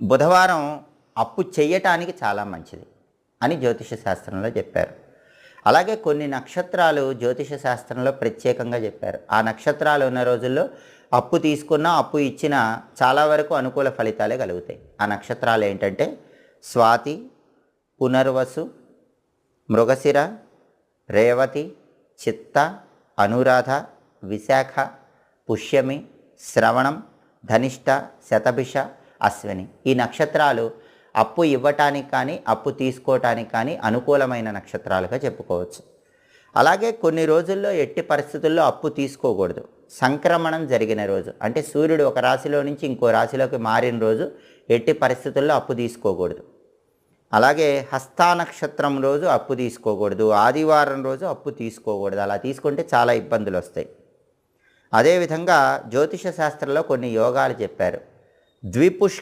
బుధవారం అప్పు చేయటానికి చాలా మంచిది అని జ్యోతిష శాస్త్రంలో చెప్పారు. అలాగే కొన్ని నక్షత్రాలు జ్యోతిష శాస్త్రంలో ప్రత్యేకంగా చెప్పారు. ఆ నక్షత్రాలు ఉన్న రోజుల్లో అప్పు తీసుకున్నా అప్పు ఇచ్చినా చాలా వరకు అనుకూల ఫలితాలే కలుగుతాయి. ఆ నక్షత్రాలు ఏంటంటే స్వాతి పునర్వసు మృగశిర రేవతి చిత్త అనురాధ విశాఖ పుష్యమి శ్రవణం ధనిష్ట శతభిష అశ్విని. ఈ నక్షత్రాలు అప్పు ఇవ్వటానికి కానీ అప్పు తీసుకోవటానికి కానీ అనుకూలమైన నక్షత్రాలుగా చెప్పుకోవచ్చు. అలాగే కొన్ని రోజుల్లో ఎట్టి పరిస్థితుల్లో అప్పు తీసుకోకూడదు. సంక్రమణం జరిగిన రోజు అంటే సూర్యుడు ఒక రాశిలో నుంచి ఇంకో రాశిలోకి మారిన రోజు ఎట్టి పరిస్థితుల్లో అప్పు తీసుకోకూడదు. అలాగే హస్తానక్షత్రం రోజు అప్పు తీసుకోకూడదు. ఆదివారం రోజు అప్పు తీసుకోకూడదు. అలా తీసుకుంటే చాలా ఇబ్బందులు వస్తాయి అదేవిధంగా జ్యోతిష శాస్త్రంలో కొన్ని యోగాలు చెప్పారు. દ્વિપુષ